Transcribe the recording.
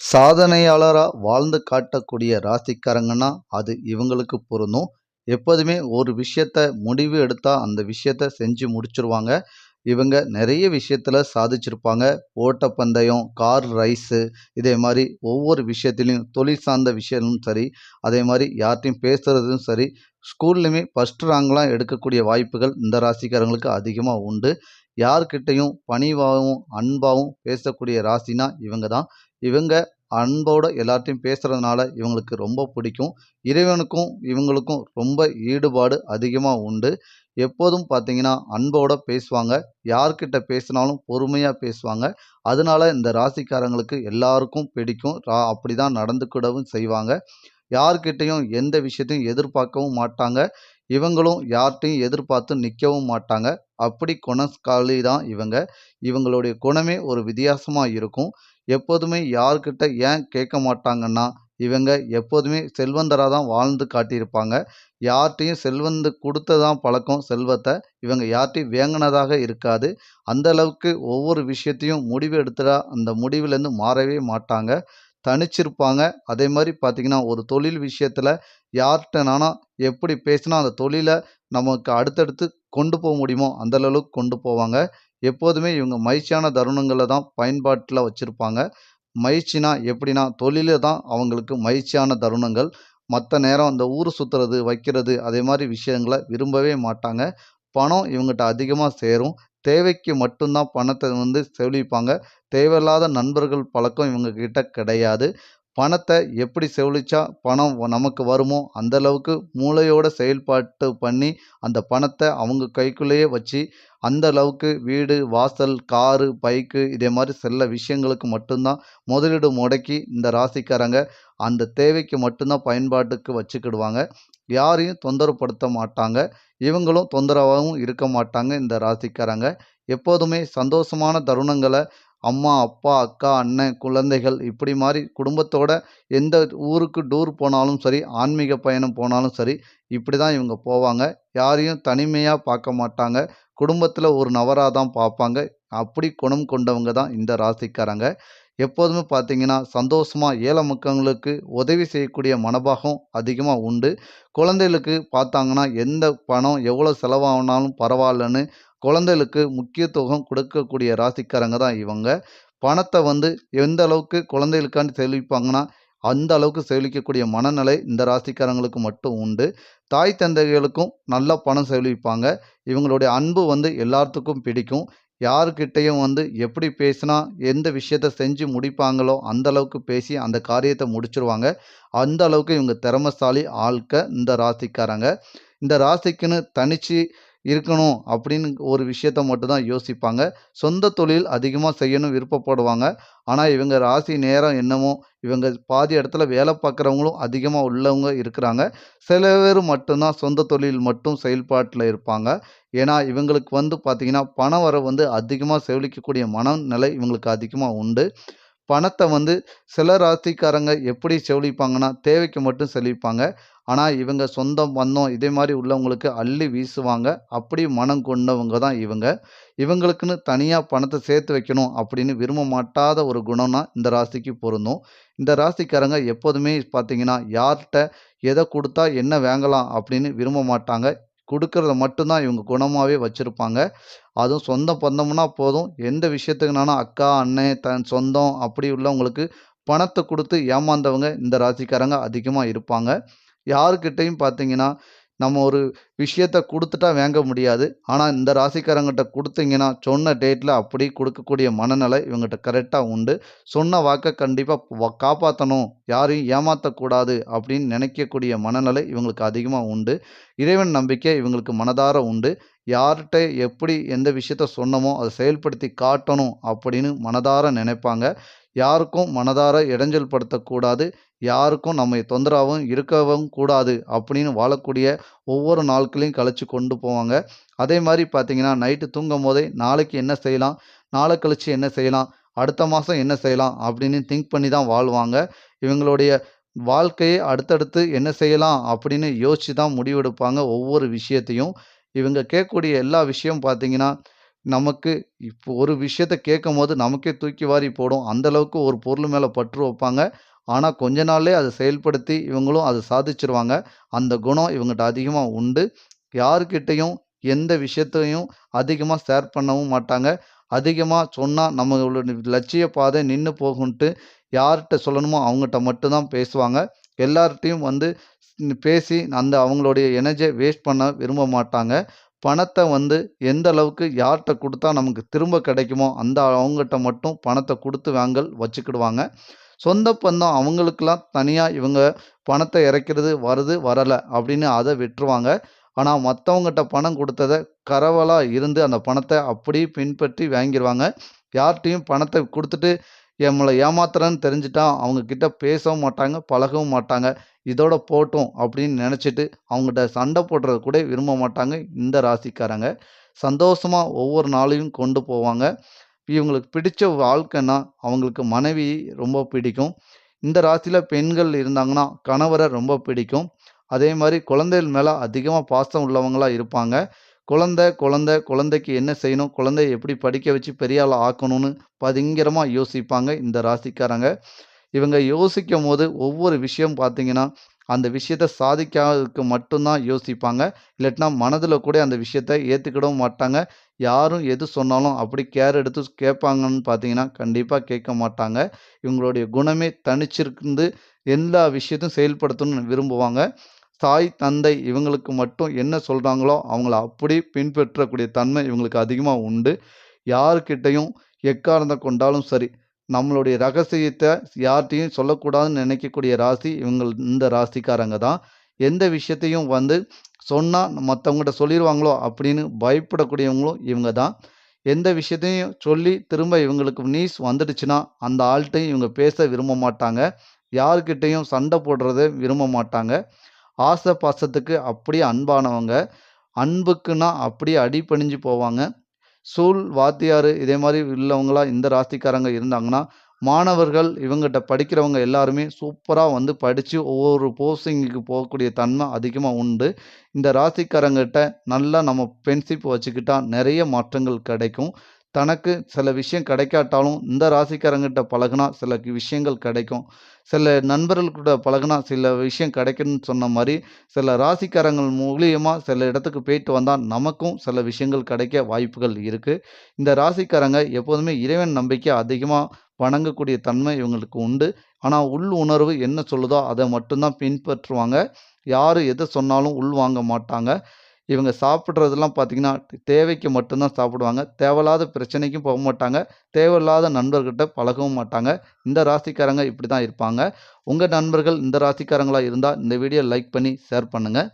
சாதனையாளராக வாழ்ந்து காட்டக்கூடிய ராசிக்காரங்கன்னா அது இவங்களுக்கு பொருந்தும். எப்போதுமே ஒரு விஷயத்த முடிவு எடுத்தால் அந்த விஷயத்த செஞ்சு முடிச்சிருவாங்க. இவங்க நிறைய விஷயத்தில் சாதிச்சிருப்பாங்க. ஓட்டப்பந்தயம் கார் ரைஸு இதே மாதிரி ஒவ்வொரு விஷயத்துலையும் தொழில் சார்ந்த விஷயமும் சரி அதே மாதிரி யார்கிட்டையும் பேசுகிறதும் சரி ஸ்கூல்லையுமே ஃபஸ்ட் ரேங்க்லாம் எடுக்கக்கூடிய வாய்ப்புகள் இந்த ராசிக்காரங்களுக்கு அதிகமாக உண்டு. யார்கிட்டையும் பணிவாகவும் அன்பாகவும் பேசக்கூடிய ராசினா இவங்க தான். இவங்க அன்போடு எல்லார்ட்டையும் பேசுகிறதுனால இவங்களுக்கு ரொம்ப பிடிக்கும். இறைவனுக்கும் இவங்களுக்கும் ரொம்ப ஈடுபாடு அதிகமாக உண்டு. எப்போதும் பார்த்தீங்கன்னா அன்போட பேசுவாங்க. யார்கிட்ட பேசினாலும் பொறுமையாக பேசுவாங்க. அதனால இந்த ராசிக்காரங்களுக்கு எல்லாருக்கும் பிடிக்கும். ரா அப்படி தான் நடந்துக்கிடவும் செய்வாங்க. யார்கிட்டையும் எந்த விஷயத்தையும் எதிர்பார்க்கவும் மாட்டாங்க. இவங்களும் யார்கிட்டையும் எதிர்பார்த்து நிற்கவும் மாட்டாங்க. அப்படி குணஸ்காலி தான் இவங்க. இவங்களுடைய குணமே ஒரு வித்தியாசமாக இருக்கும். எப்போதுமே யார்கிட்ட ஏன் கேட்க மாட்டாங்கன்னா இவங்க எப்போதுமே செல்வந்தராக தான் வாழ்ந்து காட்டியிருப்பாங்க. யார்கிட்டையும் செல்வந்து கொடுத்ததான் பழக்கம் செல்வத்தை. இவங்க யார்கிட்டையும் வேங்கினதாக இருக்காது. அந்த அளவுக்கு ஒவ்வொரு விஷயத்தையும் முடிவு எடுத்துட்டா அந்த முடிவுலேருந்து மாறவே மாட்டாங்க. தனிச்சிருப்பாங்க. அதே மாதிரி பார்த்திங்கன்னா ஒரு தொழில் விஷயத்தில் யார்கிட்டனானா எப்படி பேசினா அந்த தொழிலை நமக்கு அடுத்தடுத்து கொண்டு போக முடியுமோ அந்த அளவுக்கு கொண்டு போவாங்க. எப்போதுமே இவங்க மகிழ்ச்சியான தருணங்களை தான் பயன்பாட்டில் வச்சுருப்பாங்க. மகிழ்ச்சினா எப்படின்னா தொழிலே தான் அவங்களுக்கு மகிழ்ச்சியான தருணங்கள். மற்ற நேரம் அந்த ஊர் சுற்றுறது வைக்கிறது அதே மாதிரி விஷயங்களை விரும்பவே மாட்டாங்க. பணம் இவங்ககிட்ட அதிகமாக சேரும். தேவைக்கு மட்டும்தான் பணத்தை வந்து செலவிப்பாங்க. தேவையில்லாத நண்பர்கள் பழக்கம் இவங்கக்கிட்ட கிடையாது. பணத்தை எப்படி செலவழிச்சா பணம் நமக்கு வருமோ அந்த அளவுக்கு மூளையோட செயல்பாட்டு பண்ணி அந்த பணத்தை அவங்க கைக்குள்ளேயே வச்சு அந்த அளவுக்கு வீடு வாசல் காரு பைக்கு இதே மாதிரி செல்ல விஷயங்களுக்கு மட்டும்தான் முதலீடு முடக்கி இந்த ராசிக்காரங்க அந்த தேவைக்கு மட்டும்தான் பயன்பாட்டுக்கு வச்சுக்கிடுவாங்க. யாரையும் தொந்தரவுப்படுத்த மாட்டாங்க. இவங்களும் தொந்தரவாகவும் இருக்க மாட்டாங்க இந்த ராசிக்காரங்க. எப்போதுமே சந்தோஷமான தருணங்களை அம்மா அப்பா அக்கா அண்ணன் குழந்தைகள் இப்படி மாதிரி குடும்பத்தோட எந்த ஊருக்கு டூர் போனாலும் சரி ஆன்மீக பயணம் போனாலும் சரி இப்படி தான் இவங்க போவாங்க. யாரையும் தனிமையாக பார்க்க மாட்டாங்க. குடும்பத்தில் ஒரு நபராக தான் பார்ப்பாங்க. அப்படி குணம் கொண்டவங்க தான் இந்த ராசிக்காரங்க. எப்போதுமே பார்த்தீங்கன்னா சந்தோஷமாக ஏழை மக்களுக்கு உதவி செய்யக்கூடிய மனபாகம் அதிகமாக உண்டு. குழந்தைகளுக்கு பார்த்தாங்கன்னா எந்த பணம் எவ்வளோ செலவாகினாலும் பரவாயில்லன்னு குழந்தைகளுக்கு முக்கியத்துவம் கொடுக்கக்கூடிய ராசிக்காரங்க தான் இவங்க. பணத்தை வந்து எந்த அளவுக்கு குழந்தைகளுக்காண்டி செலவிப்பாங்கன்னா அந்த அளவுக்கு செலவிக்கக்கூடிய மனநிலை இந்த ராசிக்காரங்களுக்கு மட்டும் உண்டு. தாய் தந்தைகளுக்கும் நல்ல பணம் செலவிப்பாங்க. இவங்களுடைய அன்பு வந்து எல்லாத்துக்கும் பிடிக்கும். யாருக்கிட்டேயும் வந்து எப்படி பேசினா எந்த விஷயத்த செஞ்சு முடிப்பாங்களோ அந்த அளவுக்கு பேசி அந்த காரியத்தை முடிச்சிருவாங்க. அந்த அளவுக்கு இவங்க திறமசாலி ஆட்க இந்த ராசிக்காரங்க. இந்த ராசிக்குன்னு தனிச்சு இருக்கணும் அப்படின்னு ஒரு விஷயத்த மட்டும்தான் யோசிப்பாங்க. சொந்த தொழில் அதிகமாக செய்யணும் விருப்பப்படுவாங்க. ஆனால் இவங்க ராசி நேரம் என்னமோ இவங்க பாதி இடத்துல வேலை பார்க்குறவங்களும் அதிகமாக உள்ளவங்க இருக்கிறாங்க. சில பேர் மட்டும்தான் சொந்த தொழில் மட்டும் செயல்பாட்டில் இருப்பாங்க. ஏன்னா இவங்களுக்கு வந்து பார்த்திங்கன்னா பண வர வந்து அதிகமாக செவிலிக்கக்கூடிய மனநிலை இவங்களுக்கு அதிகமாக உண்டு. பணத்தை வந்து சில ராசிக்காரங்க எப்படி செலவழிப்பாங்கன்னா தேவைக்கு மட்டும் செலிப்பாங்க ஆனால் இவங்க சொந்தம் பந்தம் இதே மாதிரி உள்ளவங்களுக்கு அள்ளி வீசுவாங்க. அப்படி மனம் கொண்டவங்க தான் இவங்க. இவங்களுக்குன்னு தனியாக பணத்தை சேர்த்து வைக்கணும் அப்படின்னு விரும்ப மாட்டாத ஒரு குணம்னா இந்த ராசிக்கு பொருந்தும். இந்த ராசிக்காரங்க எப்போதுமே பார்த்தீங்கன்னா யார்கிட்ட எதை கொடுத்தா என்ன வாங்கலாம் அப்படின்னு விரும்ப மாட்டாங்க. கொடுக்கறத மட்டும்தான் இவங்க குணமாகவே வச்சுருப்பாங்க. அதுவும் சொந்த பந்தம்னா போதும். எந்த விஷயத்துக்குனாலும் அக்கா அண்ணன் தன் சொந்தம் அப்படி உள்ளவங்களுக்கு பணத்தை கொடுத்து ஏமாந்தவங்க இந்த ராசிக்காரங்க அதிகமாக இருப்பாங்க. யாருக்கிட்டையும் பார்த்தீங்கன்னா நம்ம ஒரு விஷயத்த கொடுத்துட்டா வாங்க முடியாது. ஆனால் இந்த ராசிக்காரங்கிட்ட கொடுத்தீங்கன்னா சொன்ன டேட்டில் அப்படி கொடுக்கக்கூடிய மனநிலை இவங்ககிட்ட கரெக்டாக உண்டு. சொன்ன வாக்கை கண்டிப்பாக காப்பாற்றணும் யாரையும் ஏமாற்றக்கூடாது அப்படின்னு நினைக்கக்கூடிய மனநிலை இவங்களுக்கு அதிகமாக உண்டு. இறைவன் நம்பிக்கை இவங்களுக்கு மனதார உண்டு. யார்கிட்ட எப்படி எந்த விஷயத்த சொன்னமோ அதை செயல்படுத்தி காட்டணும் அப்படின்னு மனதார நினைப்பாங்க. யாருக்கும் மனதார இடைஞ்சல் படுத்தக்கூடாது. யாருக்கும் நம்மை தொந்தரவும் இருக்கவும் கூடாது அப்படின்னு வாழக்கூடிய ஒவ்வொரு நாட்களையும் கழித்து கொண்டு போவாங்க. அதே மாதிரி பார்த்தீங்கன்னா நைட்டு தூங்கும் போதே நாளைக்கு என்ன செய்யலாம்? நாளை கழித்து என்ன செய்யலாம்? அடுத்த மாதம் என்ன செய்யலாம்? அப்படின்னு திங்க் பண்ணி தான் வாழ்வாங்க. இவங்களுடைய வாழ்க்கையை அடுத்தடுத்து என்ன செய்யலாம்? அப்படின்னு யோசித்து தான் முடிவெடுப்பாங்க ஒவ்வொரு விஷயத்தையும். இவங்க கேட்கக்கூடிய எல்லா விஷயம் பார்த்தீங்கன்னா நமக்கு இப்போ ஒரு விஷயத்த கேட்கும்போது நமக்கே தூக்கி வாரி போடும். அந்த அளவுக்கு ஒரு பொருள் மேலே பற்று வைப்பாங்க. ஆனால் கொஞ்ச நாள்லயே அதை செயல்படுத்தி இவங்களும் அதை சாதிச்சிருவாங்க அந்த குணம் இவங்ககிட்ட அதிகமாக உண்டு. யாருக்கிட்டேயும் எந்த விஷயத்தையும் அதிகமாக ஷேர் பண்ணவும் மாட்டாங்க. அதிகமாக சொன்னால் நம்மளோட லட்சிய பாதை நின்று போகுன்ட்டு யார்கிட்ட சொல்லணுமோ அவங்ககிட்ட மட்டும்தான் பேசுவாங்க. எல்லார்ட்டையும் வந்து பேசி அந்த அவங்களுடைய எனர்ஜியை வேஸ்ட் பண்ண விரும்ப மாட்டாங்க. பணத்தை வந்து எந்த அளவுக்கு யார்கிட்ட கொடுத்தா நமக்கு திரும்ப கிடைக்குமோ, அந்த அவங்ககிட்ட மட்டும் பணத்தை கொடுத்து வாங்கல் வச்சுக்கிடுவாங்க. சொந்த பந்தம் அவங்களுக்கெல்லாம் தனியாக இவங்க பணத்தை இறக்கிறது வருது, வரலை அப்படின்னு அதை விட்டுருவாங்க. ஆனால் மற்றவங்ககிட்ட பணம் கொடுத்ததை கரவலாக இருந்து அந்த பணத்தை அப்படியே பின்பற்றி வாங்கிடுவாங்க யார்கிட்டையும் பணத்தை கொடுத்துட்டு நம்மள ஏமாத்துறேன்னு தெரிஞ்சுட்டா அவங்கக்கிட்ட பேசவும் மாட்டாங்க, பழகவும் மாட்டாங்க. இதோட போட்டும் அப்படின்னு நினச்சிட்டு அவங்ககிட்ட சண்டை போடுறத கூட விரும்ப மாட்டாங்க இந்த ராசிக்காரங்க. சந்தோஷமாக ஒவ்வொரு நாளையும் கொண்டு போவாங்க. இவங்களுக்கு பிடிச்ச வாழ்க்கைன்னா அவங்களுக்கு மனைவி ரொம்ப பிடிக்கும். இந்த ராசியில் பெண்கள் இருந்தாங்கன்னா கணவரை ரொம்ப பிடிக்கும். அதே மாதிரி குழந்தைகள் மேலே அதிகமாக பாசம் உள்ளவங்களாக இருப்பாங்க. குழந்த குழந்த குழந்தைக்கு என்ன செய்யணும்? குழந்தைய எப்படி படிக்க வச்சு பெரிய ஆக்கணும்னு பதிங்கரமாக யோசிப்பாங்க இந்த ராசிக்காரங்க. இவங்க யோசிக்கும் போது ஒவ்வொரு விஷயம் பார்த்தீங்கன்னா, அந்த விஷயத்த சாதிக்காததுக்கு மட்டும்தான் யோசிப்பாங்க. இல்லாட்டினா மனதில் கூட அந்த விஷயத்த ஏற்றுக்கிடவும் மாட்டாங்க. யாரும் எது சொன்னாலும் அப்படி கேர் எடுத்து கேட்பாங்கன்னு பார்த்தீங்கன்னா, கண்டிப்பாக கேட்க மாட்டாங்க. இவங்களுடைய குணமே தனிச்சிருந்து எல்லா விஷயத்தையும் செயல்படுத்தணும்னு விரும்புவாங்க. தாய், தந்தை இவங்களுக்கு மட்டும் என்ன சொல்கிறாங்களோ அவங்கள அப்படி பின்பற்றக்கூடிய தன்மை இவங்களுக்கு அதிகமாக உண்டு. யாருக்கிட்டையும் எக்காரந்த கொண்டாலும் சரி, நம்மளுடைய ரகசியத்தை யார்கிட்டையும் சொல்லக்கூடாதுன்னு நினைக்கக்கூடிய ராசி இவங்க இந்த ராசிக்காரங்க தான். எந்த விஷயத்தையும் வந்து சொன்னால் மற்றவங்ககிட்ட சொல்லிடுவாங்களோ அப்படின்னு பயப்படக்கூடியவங்களும் இவங்க தான். எந்த விஷயத்தையும் சொல்லி திரும்ப இவங்களுக்கு நியூஸ் வந்துடுச்சுன்னா, அந்த ஆள்கிட்டையும் இவங்க பேச விரும்ப மாட்டாங்க. யார்கிட்டயும் சண்டை போடுறத விரும்ப மாட்டாங்க. ஆசை, பாசத்துக்கு அப்படியே அன்பானவங்க. அன்புக்குன்னா அப்படியே அடிபணிஞ்சு போவாங்க. சூழ் வாத்தியார் இதே மாதிரி உள்ளவங்களா இந்த ராசிக்காரங்க இருந்தாங்கன்னா, மாணவர்கள் இவங்ககிட்ட படிக்கிறவங்க எல்லாருமே சூப்பராக வந்து படித்து ஒவ்வொரு போஸ்டிங்குக்கு போகக்கூடிய தன்மை அதிகமாக உண்டு. இந்த ராசிக்காரங்கிட்ட நல்லா நம்ம ஃப்ரெண்ட்ஷிப் வச்சுக்கிட்டால் நிறைய மாற்றங்கள் கிடைக்கும். தனக்கு சில விஷயம் கிடைக்காட்டாலும் இந்த ராசிக்காரங்கிட்ட பழகுனா சில விஷயங்கள் கிடைக்கும். சில நண்பர்கள் கூட பழகுனா சில விஷயம் கிடைக்கும்னு சொன்ன மாதிரி சில ராசிக்காரங்கள் மூலியமாக சில இடத்துக்கு போயிட்டு வந்தால் நமக்கும் சில விஷயங்கள் கிடைக்க வாய்ப்புகள் இருக்குது இந்த ராசிக்காரங்க எப்போதுமே இறைவன் நம்பிக்கை அதிகமாக வணங்கக்கூடிய தன்மை இவங்களுக்கு உண்டு. ஆனால் உள் உணர்வு என்ன சொல்லுதோ அதை மட்டும்தான் பின்பற்றுவாங்க. யார் எதை சொன்னாலும் உள்வாங்க மாட்டாங்க. இவங்க சாப்பிட்றதெல்லாம் பார்த்தீங்கன்னா, தேவைக்கு மட்டும்தான் சாப்பிடுவாங்க. தேவையில்லாத பிரச்சனைக்கும் போக மாட்டாங்க தேவையில்லாத நண்பர்கிட்ட பழகவும் மாட்டாங்க. இந்த ராசிக்காரங்க இப்படி தான் இருப்பாங்க. உங்கள் நண்பர்கள் இந்த ராசிக்காரங்களாக இருந்தால் இந்த வீடியோ லைக் பண்ணி ஷேர் பண்ணுங்கள்